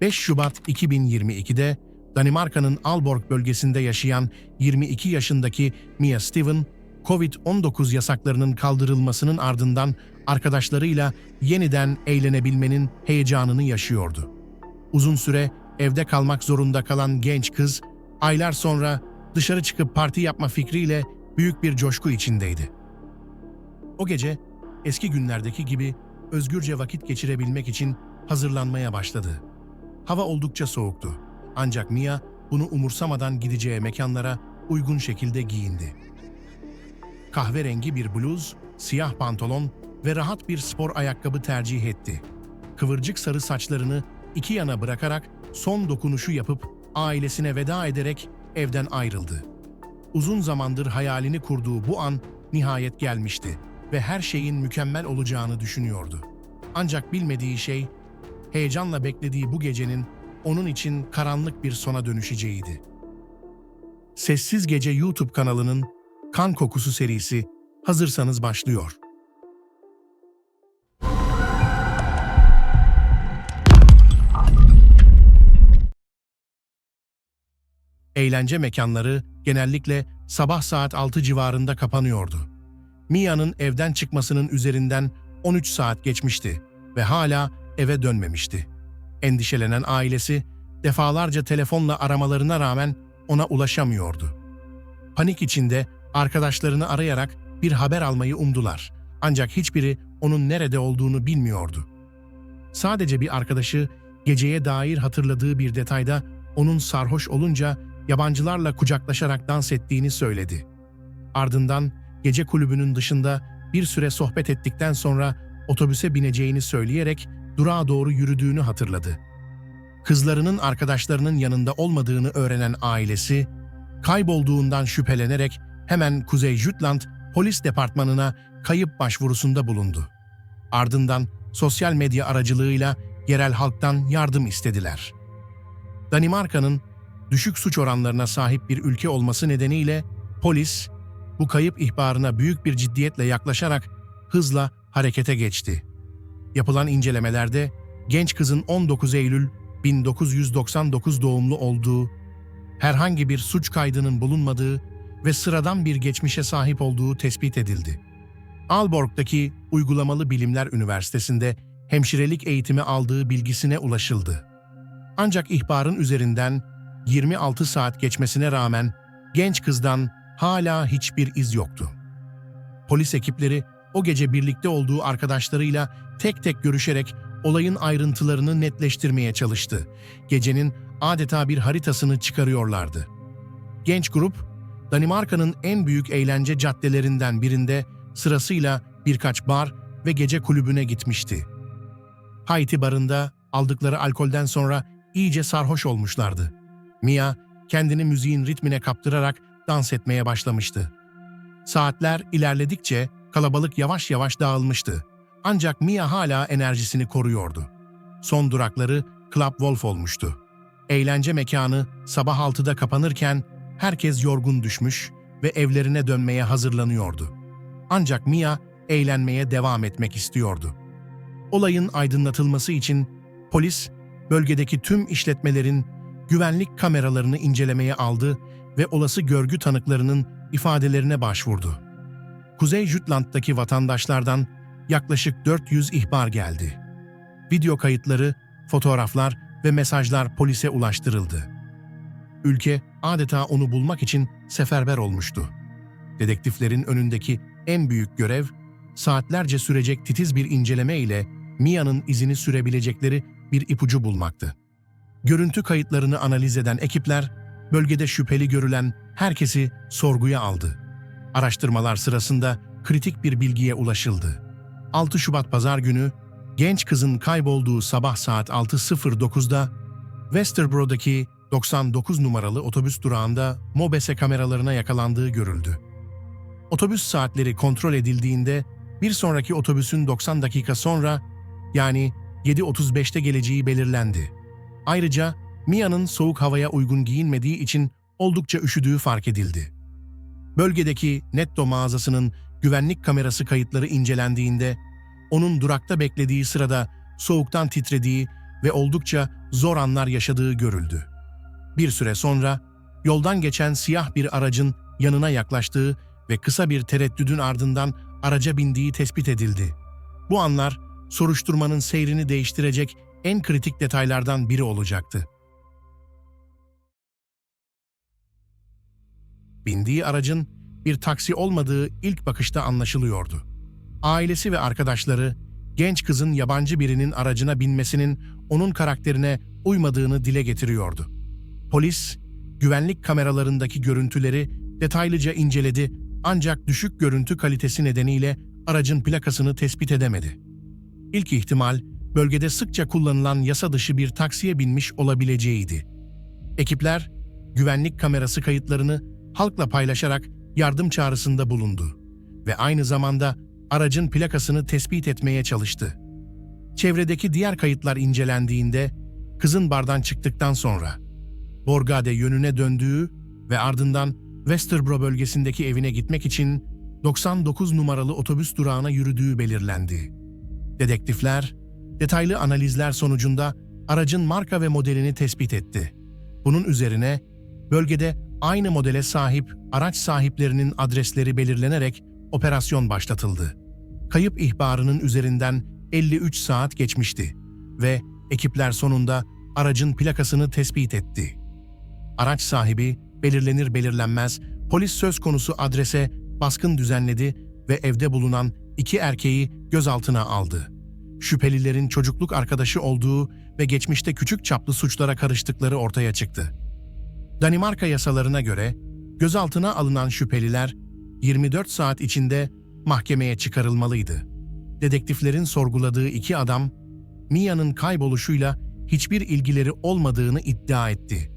5 Şubat 2022'de Danimarka'nın Aalborg bölgesinde yaşayan 22 yaşındaki Mia Steven, Covid-19 yasaklarının kaldırılmasının ardından arkadaşlarıyla yeniden eğlenebilmenin heyecanını yaşıyordu. Uzun süre evde kalmak zorunda kalan genç kız, aylar sonra dışarı çıkıp parti yapma fikriyle büyük bir coşku içindeydi. O gece eski günlerdeki gibi özgürce vakit geçirebilmek için hazırlanmaya başladı. Hava oldukça soğuktu. Ancak Mia bunu umursamadan gideceği mekanlara uygun şekilde giyindi. Kahverengi bir bluz, siyah pantolon ve rahat bir spor ayakkabı tercih etti. Kıvırcık sarı saçlarını iki yana bırakarak son dokunuşu yapıp ailesine veda ederek evden ayrıldı. Uzun zamandır hayalini kurduğu bu an nihayet gelmişti ve her şeyin mükemmel olacağını düşünüyordu. Ancak bilmediği şey, heyecanla beklediği bu gecenin onun için karanlık bir sona dönüşeceğiydi. Sessiz Gece YouTube kanalının Kan Kokusu serisi hazırsanız başlıyor. Eğlence mekanları genellikle sabah saat 6 civarında kapanıyordu. Mia'nın evden çıkmasının üzerinden 13 saat geçmişti ve hala eve dönmemişti. Endişelenen ailesi defalarca telefonla aramalarına rağmen ona ulaşamıyordu. Panik içinde arkadaşlarını arayarak bir haber almayı umdular. Ancak hiçbiri onun nerede olduğunu bilmiyordu. Sadece bir arkadaşı geceye dair hatırladığı bir detayda onun sarhoş olunca yabancılarla kucaklaşarak dans ettiğini söyledi. Ardından gece kulübünün dışında bir süre sohbet ettikten sonra otobüse bineceğini söyleyerek durağa doğru yürüdüğünü hatırladı. Kızlarının arkadaşlarının yanında olmadığını öğrenen ailesi, kaybolduğundan şüphelenerek hemen Kuzey Jutland Polis Departmanı'na kayıp başvurusunda bulundu. Ardından sosyal medya aracılığıyla yerel halktan yardım istediler. Danimarka'nın düşük suç oranlarına sahip bir ülke olması nedeniyle polis bu kayıp ihbarına büyük bir ciddiyetle yaklaşarak hızla harekete geçti. Yapılan incelemelerde genç kızın 19 Eylül 1999 doğumlu olduğu, herhangi bir suç kaydının bulunmadığı ve sıradan bir geçmişe sahip olduğu tespit edildi. Aalborg'daki Uygulamalı Bilimler Üniversitesi'nde hemşirelik eğitimi aldığı bilgisine ulaşıldı. Ancak ihbarın üzerinden 26 saat geçmesine rağmen genç kızdan hala hiçbir iz yoktu. Polis ekipleri o gece birlikte olduğu arkadaşlarıyla tek tek görüşerek olayın ayrıntılarını netleştirmeye çalıştı. Gecenin adeta bir haritasını çıkarıyorlardı. Genç grup, Danimarka'nın en büyük eğlence caddelerinden birinde sırasıyla birkaç bar ve gece kulübüne gitmişti. Haiti barında aldıkları alkolden sonra iyice sarhoş olmuşlardı. Mia kendini müziğin ritmine kaptırarak dans etmeye başlamıştı. Saatler ilerledikçe kalabalık yavaş yavaş dağılmıştı. Ancak Mia hala enerjisini koruyordu. Son durakları Club Wolf olmuştu. Eğlence mekanı sabah 6'da kapanırken herkes yorgun düşmüş ve evlerine dönmeye hazırlanıyordu. Ancak Mia eğlenmeye devam etmek istiyordu. Olayın aydınlatılması için polis bölgedeki tüm işletmelerin güvenlik kameralarını incelemeye aldı ve olası görgü tanıklarının ifadelerine başvurdu. Kuzey Jutland'daki vatandaşlardan yaklaşık 400 ihbar geldi. Video kayıtları, fotoğraflar ve mesajlar polise ulaştırıldı. Ülke adeta onu bulmak için seferber olmuştu. Dedektiflerin önündeki en büyük görev, saatlerce sürecek titiz bir inceleme ile Mia'nın izini sürebilecekleri bir ipucu bulmaktı. Görüntü kayıtlarını analiz eden ekipler, bölgede şüpheli görülen herkesi sorguya aldı. Araştırmalar sırasında kritik bir bilgiye ulaşıldı. 6 Şubat Pazar günü, genç kızın kaybolduğu sabah saat 6.09'da Westerborough'daki 99 numaralı otobüs durağında MOBESE kameralarına yakalandığı görüldü. Otobüs saatleri kontrol edildiğinde bir sonraki otobüsün 90 dakika sonra yani 7.35'te geleceği belirlendi. Ayrıca Mia'nın soğuk havaya uygun giyinmediği için oldukça üşüdüğü fark edildi. Bölgedeki Netto mağazasının güvenlik kamerası kayıtları incelendiğinde onun durakta beklediği sırada soğuktan titrediği ve oldukça zor anlar yaşadığı görüldü. Bir süre sonra yoldan geçen siyah bir aracın yanına yaklaştığı ve kısa bir tereddüdün ardından araca bindiği tespit edildi. Bu anlar soruşturmanın seyrini değiştirecek en kritik detaylardan biri olacaktı. Bindiği aracın bir taksi olmadığı ilk bakışta anlaşılıyordu. Ailesi ve arkadaşları genç kızın yabancı birinin aracına binmesinin onun karakterine uymadığını dile getiriyordu. Polis, güvenlik kameralarındaki görüntüleri detaylıca inceledi ancak düşük görüntü kalitesi nedeniyle aracın plakasını tespit edemedi. İlk ihtimal bölgede sıkça kullanılan yasa dışı bir taksiye binmiş olabileceğiydi. Ekipler güvenlik kamerası kayıtlarını halkla paylaşarak yardım çağrısında bulundu ve aynı zamanda aracın plakasını tespit etmeye çalıştı. Çevredeki diğer kayıtlar incelendiğinde kızın bardan çıktıktan sonra Borgade yönüne döndüğü ve ardından Westerbro bölgesindeki evine gitmek için 99 numaralı otobüs durağına yürüdüğü belirlendi. Dedektifler, detaylı analizler sonucunda aracın marka ve modelini tespit etti. Bunun üzerine bölgede aynı modele sahip araç sahiplerinin adresleri belirlenerek operasyon başlatıldı. Kayıp ihbarının üzerinden 53 saat geçmişti ve ekipler sonunda aracın plakasını tespit etti. Araç sahibi belirlenir belirlenmez polis söz konusu adrese baskın düzenledi ve evde bulunan iki erkeği gözaltına aldı. Şüphelilerin çocukluk arkadaşı olduğu ve geçmişte küçük çaplı suçlara karıştıkları ortaya çıktı. Danimarka yasalarına göre gözaltına alınan şüpheliler 24 saat içinde mahkemeye çıkarılmalıydı. Dedektiflerin sorguladığı iki adam, Mia'nın kayboluşuyla hiçbir ilgileri olmadığını iddia etti.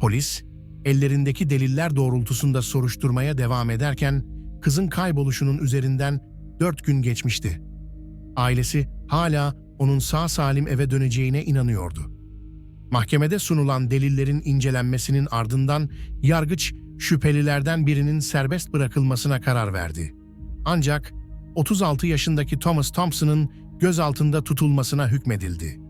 Polis, ellerindeki deliller doğrultusunda soruşturmaya devam ederken kızın kayboluşunun üzerinden dört gün geçmişti. Ailesi hala onun sağ salim eve döneceğine inanıyordu. Mahkemede sunulan delillerin incelenmesinin ardından yargıç şüphelilerden birinin serbest bırakılmasına karar verdi. Ancak 36 yaşındaki Thomas Thompson'ın gözaltında tutulmasına hükmedildi.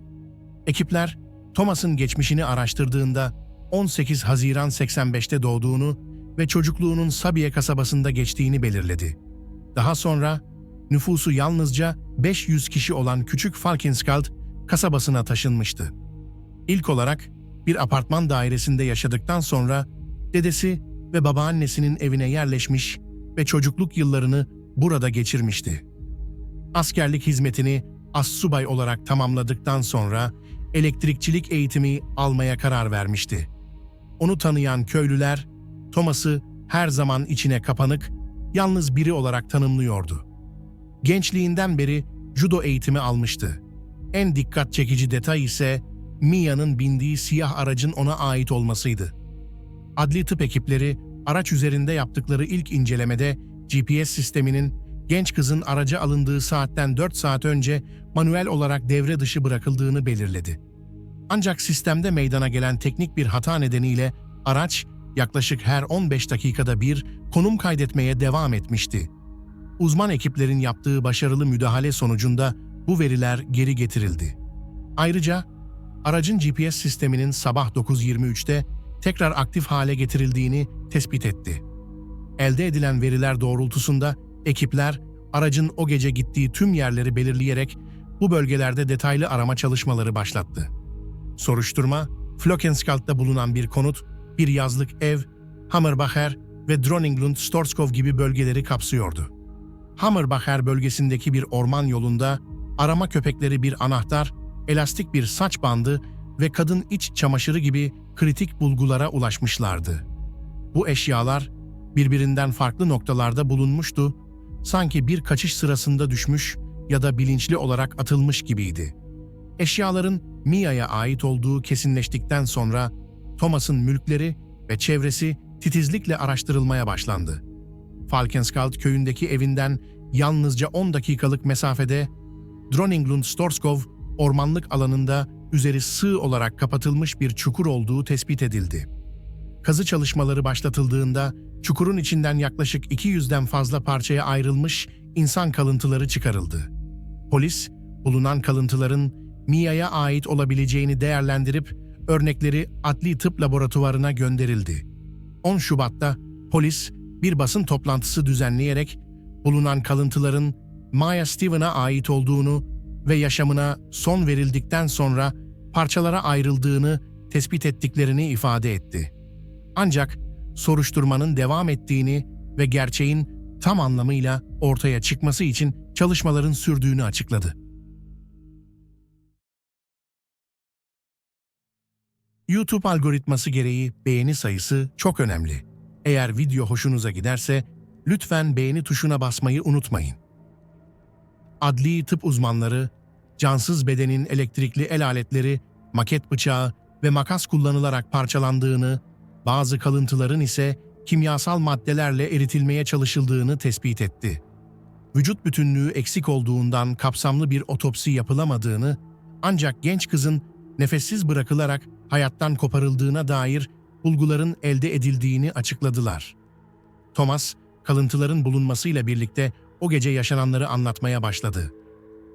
Ekipler Thomas'ın geçmişini araştırdığında 18 Haziran 85'te doğduğunu ve çocukluğunun Sabiye kasabasında geçtiğini belirledi. Daha sonra nüfusu yalnızca 500 kişi olan küçük Falkenskald kasabasına taşınmıştı. İlk olarak bir apartman dairesinde yaşadıktan sonra dedesi ve babaannesinin evine yerleşmiş ve çocukluk yıllarını burada geçirmişti. Askerlik hizmetini assubay olarak tamamladıktan sonra elektrikçilik eğitimi almaya karar vermişti. Onu tanıyan köylüler Thomas'ı her zaman içine kapanık, yalnız biri olarak tanımlıyordu. Gençliğinden beri judo eğitimi almıştı. En dikkat çekici detay ise Mia'nın bindiği siyah aracın ona ait olmasıydı. Adli tıp ekipleri araç üzerinde yaptıkları ilk incelemede GPS sisteminin genç kızın araca alındığı saatten 4 saat önce manuel olarak devre dışı bırakıldığını belirledi. Ancak sistemde meydana gelen teknik bir hata nedeniyle araç yaklaşık her 15 dakikada bir konum kaydetmeye devam etmişti. Uzman ekiplerin yaptığı başarılı müdahale sonucunda bu veriler geri getirildi. Ayrıca aracın GPS sisteminin sabah 9.23'te tekrar aktif hale getirildiğini tespit etti. Elde edilen veriler doğrultusunda ekipler aracın o gece gittiği tüm yerleri belirleyerek bu bölgelerde detaylı arama çalışmaları başlattı. Soruşturma, Flokenskalt'ta bulunan bir konut, bir yazlık ev, Hammerbacher ve Dronninglund Storskov gibi bölgeleri kapsıyordu. Hammerbacher bölgesindeki bir orman yolunda arama köpekleri bir anahtar, elastik bir saç bandı ve kadın iç çamaşırı gibi kritik bulgulara ulaşmışlardı. Bu eşyalar birbirinden farklı noktalarda bulunmuştu, sanki bir kaçış sırasında düşmüş ya da bilinçli olarak atılmış gibiydi. Eşyaların Mia'ya ait olduğu kesinleştikten sonra Thomas'ın mülkleri ve çevresi titizlikle araştırılmaya başlandı. Falkenskald köyündeki evinden yalnızca 10 dakikalık mesafede Dronninglund Storskov ormanlık alanında üzeri sığ olarak kapatılmış bir çukur olduğu tespit edildi. Kazı çalışmaları başlatıldığında çukurun içinden yaklaşık 200'den fazla parçaya ayrılmış insan kalıntıları çıkarıldı. Polis, bulunan kalıntıların Mia'ya ait olabileceğini değerlendirip örnekleri adli tıp laboratuvarına gönderildi. 10 Şubat'ta polis bir basın toplantısı düzenleyerek bulunan kalıntıların Maya Steven'a ait olduğunu ve yaşamına son verildikten sonra parçalara ayrıldığını tespit ettiklerini ifade etti. Ancak soruşturmanın devam ettiğini ve gerçeğin tam anlamıyla ortaya çıkması için çalışmaların sürdüğünü açıkladı. YouTube algoritması gereği beğeni sayısı çok önemli. Eğer video hoşunuza giderse lütfen beğeni tuşuna basmayı unutmayın. Adli tıp uzmanları, cansız bedenin elektrikli el aletleri, maket bıçağı ve makas kullanılarak parçalandığını, bazı kalıntıların ise kimyasal maddelerle eritilmeye çalışıldığını tespit etti. Vücut bütünlüğü eksik olduğundan kapsamlı bir otopsi yapılamadığını, ancak genç kızın nefessiz bırakılarak hayattan koparıldığına dair bulguların elde edildiğini açıkladılar. Thomas, kalıntıların bulunmasıyla birlikte o gece yaşananları anlatmaya başladı.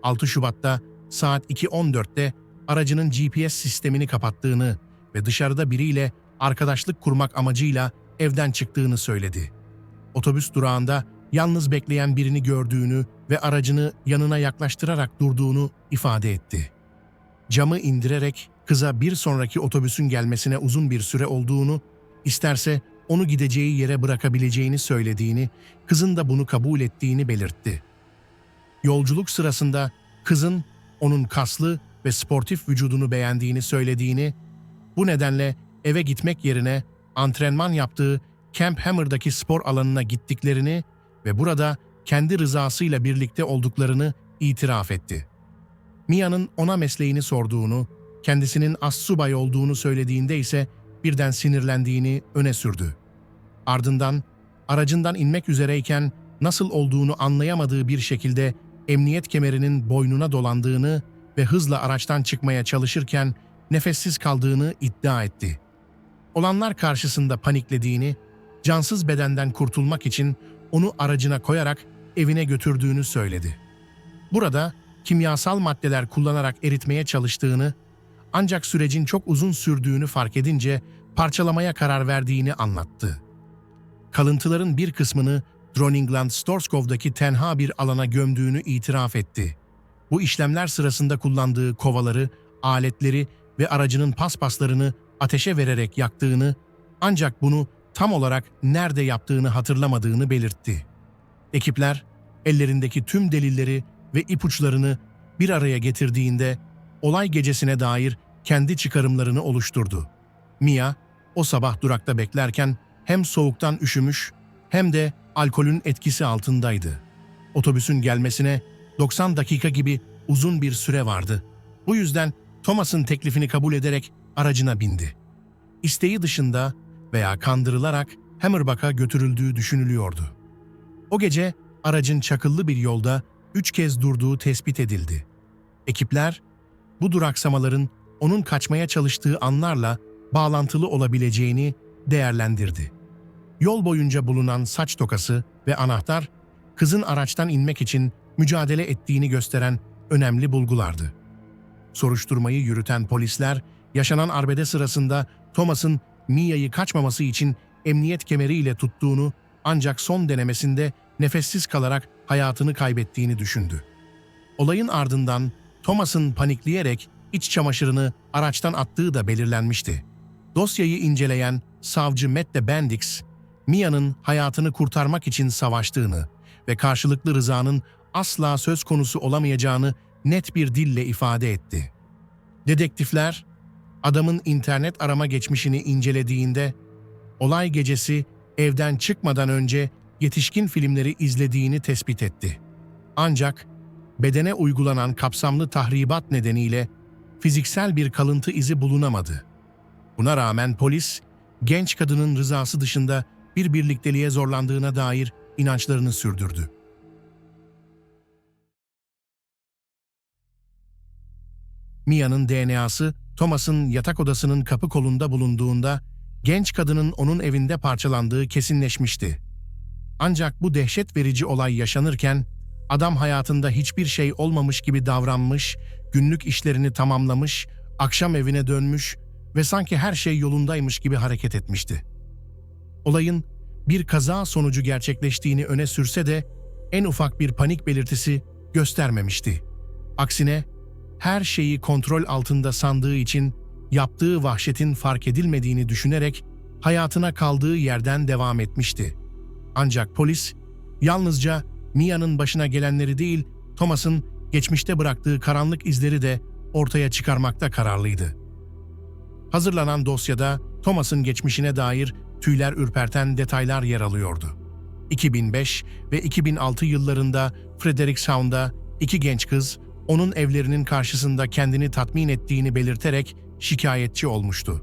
6 Şubat'ta saat 2.14'te aracının GPS sistemini kapattığını ve dışarıda biriyle arkadaşlık kurmak amacıyla evden çıktığını söyledi. Otobüs durağında yalnız bekleyen birini gördüğünü ve aracını yanına yaklaştırarak durduğunu ifade etti. Camı indirerek kıza bir sonraki otobüsün gelmesine uzun bir süre olduğunu, isterse onu gideceği yere bırakabileceğini söylediğini, kızın da bunu kabul ettiğini belirtti. Yolculuk sırasında kızın onun kaslı ve sportif vücudunu beğendiğini söylediğini, bu nedenle eve gitmek yerine antrenman yaptığı Camp Hammer'daki spor alanına gittiklerini ve burada kendi rızasıyla birlikte olduklarını itiraf etti. Mia'nın ona mesleğini sorduğunu, kendisinin assubay olduğunu söylediğinde ise birden sinirlendiğini öne sürdü. Ardından aracından inmek üzereyken nasıl olduğunu anlayamadığı bir şekilde emniyet kemerinin boynuna dolandığını ve hızla araçtan çıkmaya çalışırken nefessiz kaldığını iddia etti. Olanlar karşısında paniklediğini, cansız bedenden kurtulmak için onu aracına koyarak evine götürdüğünü söyledi. Burada kimyasal maddeler kullanarak eritmeye çalıştığını, ancak sürecin çok uzun sürdüğünü fark edince parçalamaya karar verdiğini anlattı. Kalıntıların bir kısmını Droningland Storskov'daki tenha bir alana gömdüğünü itiraf etti. Bu işlemler sırasında kullandığı kovaları, aletleri ve aracının paspaslarını ateşe vererek yaktığını, ancak bunu tam olarak nerede yaptığını hatırlamadığını belirtti. Ekipler, ellerindeki tüm delilleri ve ipuçlarını bir araya getirdiğinde olay gecesine dair kendi çıkarımlarını oluşturdu. Mia, o sabah durakta beklerken hem soğuktan üşümüş hem de alkolün etkisi altındaydı. Otobüsün gelmesine 90 dakika gibi uzun bir süre vardı. Bu yüzden Thomas'ın teklifini kabul ederek aracına bindi. İsteği dışında veya kandırılarak Hammerbach'a götürüldüğü düşünülüyordu. O gece aracın çakıllı bir yolda üç kez durduğu tespit edildi. Ekipler, bu duraksamaların onun kaçmaya çalıştığı anlarla bağlantılı olabileceğini değerlendirdi. Yol boyunca bulunan saç tokası ve anahtar, kızın araçtan inmek için mücadele ettiğini gösteren önemli bulgulardı. Soruşturmayı yürüten polisler, yaşanan arbede sırasında Thomas'ın Mia'yı kaçmaması için emniyet kemeriyle tuttuğunu ancak son denemesinde nefessiz kalarak hayatını kaybettiğini düşündü. Olayın ardından Thomas'ın panikleyerek iç çamaşırını araçtan attığı da belirlenmişti. Dosyayı inceleyen savcı Mette Bendix, Mia'nın hayatını kurtarmak için savaştığını ve karşılıklı rızanın asla söz konusu olamayacağını net bir dille ifade etti. Dedektifler, adamın internet arama geçmişini incelediğinde, olay gecesi evden çıkmadan önce yetişkin filmleri izlediğini tespit etti. Ancak bedene uygulanan kapsamlı tahribat nedeniyle fiziksel bir kalıntı izi bulunamadı. Buna rağmen polis, genç kadının rızası dışında bir birlikteliğe zorlandığına dair inançlarını sürdürdü. Mia'nın DNA'sı Thomas'ın yatak odasının kapı kolunda bulunduğunda genç kadının onun evinde parçalandığı kesinleşmişti. Ancak bu dehşet verici olay yaşanırken adam hayatında hiçbir şey olmamış gibi davranmış, günlük işlerini tamamlamış, akşam evine dönmüş ve sanki her şey yolundaymış gibi hareket etmişti. Olayın bir kaza sonucu gerçekleştiğini öne sürse de en ufak bir panik belirtisi göstermemişti. Aksine her şeyi kontrol altında sandığı için yaptığı vahşetin fark edilmediğini düşünerek hayatına kaldığı yerden devam etmişti. Ancak polis yalnızca Mia'nın başına gelenleri değil, Thomas'ın geçmişte bıraktığı karanlık izleri de ortaya çıkarmakta kararlıydı. Hazırlanan dosyada Thomas'ın geçmişine dair tüyler ürperten detaylar yer alıyordu. 2005 ve 2006 yıllarında Frederickstown'da iki genç kız onun evlerinin karşısında kendini tatmin ettiğini belirterek şikayetçi olmuştu.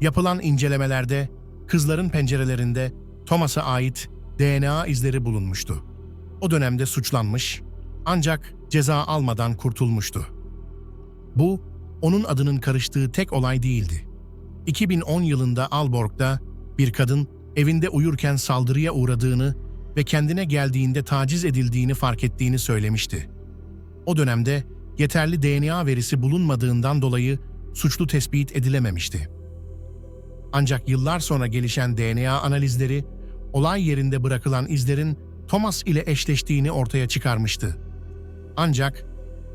Yapılan incelemelerde kızların pencerelerinde Thomas'a ait DNA izleri bulunmuştu. O dönemde suçlanmış ancak ceza almadan kurtulmuştu. Bu onun adının karıştığı tek olay değildi. 2010 yılında Alborg'da bir kadın evinde uyurken saldırıya uğradığını ve kendine geldiğinde taciz edildiğini fark ettiğini söylemişti. O dönemde yeterli DNA verisi bulunmadığından dolayı suçlu tespit edilememişti. Ancak yıllar sonra gelişen DNA analizleri olay yerinde bırakılan izlerin Thomas ile eşleştiğini ortaya çıkarmıştı. Ancak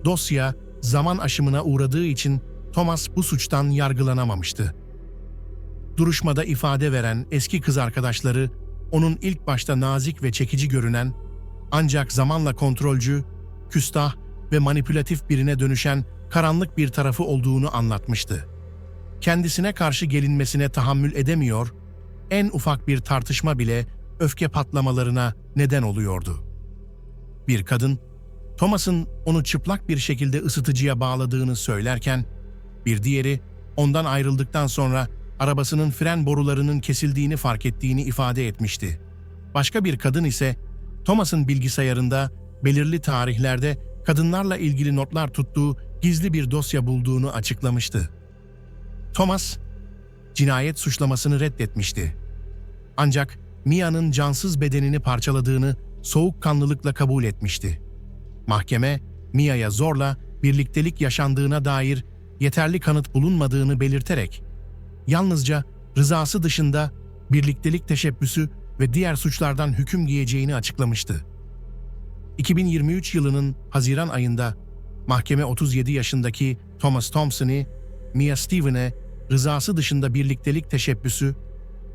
dosya zaman aşımına uğradığı için Thomas bu suçtan yargılanamamıştı. Duruşmada ifade veren eski kız arkadaşları onun ilk başta nazik ve çekici görünen ancak zamanla kontrolcü, küstah ve manipülatif birine dönüşen karanlık bir tarafı olduğunu anlatmıştı. Kendisine karşı gelinmesine tahammül edemiyor, en ufak bir tartışma bile öfke patlamalarına neden oluyordu. Bir kadın, Thomas'ın onu çıplak bir şekilde ısıtıcıya bağladığını söylerken, bir diğeri ondan ayrıldıktan sonra arabasının fren borularının kesildiğini fark ettiğini ifade etmişti. Başka bir kadın ise Thomas'ın bilgisayarında belirli tarihlerde kadınlarla ilgili notlar tuttuğu gizli bir dosya bulduğunu açıklamıştı. Thomas, cinayet suçlamasını reddetmişti. Ancak Mia'nın cansız bedenini parçaladığını soğukkanlılıkla kabul etmişti. Mahkeme, Mia'ya zorla birliktelik yaşandığına dair yeterli kanıt bulunmadığını belirterek, yalnızca rızası dışında birliktelik teşebbüsü ve diğer suçlardan hüküm giyeceğini açıklamıştı. 2023 yılının Haziran ayında mahkeme 37 yaşındaki Thomas Thompson'ı Mia Stephen'e rızası dışında birliktelik teşebbüsü,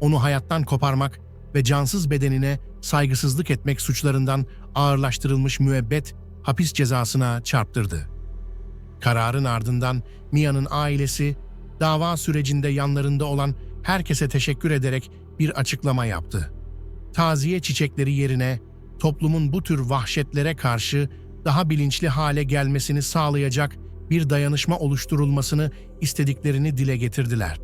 onu hayattan koparmak ve cansız bedenine saygısızlık etmek suçlarından ağırlaştırılmış müebbet hapis cezasına çarptırdı. Kararın ardından Mia'nın ailesi dava sürecinde yanlarında olan herkese teşekkür ederek bir açıklama yaptı. Taziye çiçekleri yerine toplumun bu tür vahşetlere karşı daha bilinçli hale gelmesini sağlayacak bir dayanışma oluşturulmasını istediklerini dile getirdiler.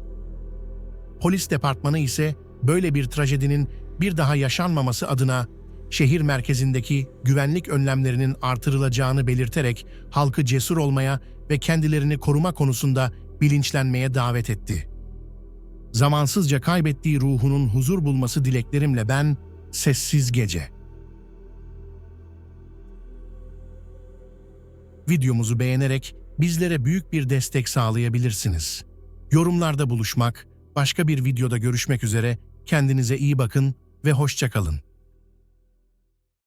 Polis departmanı ise böyle bir trajedinin bir daha yaşanmaması adına şehir merkezindeki güvenlik önlemlerinin artırılacağını belirterek halkı cesur olmaya ve kendilerini koruma konusunda bilinçlenmeye davet etti. Zamansızca kaybettiği ruhunun huzur bulması dileklerimle ben Sessiz Gece. Videomuzu beğenerek bizlere büyük bir destek sağlayabilirsiniz. Yorumlarda buluşmak, başka bir videoda görüşmek üzere kendinize iyi bakın ve hoşçakalın.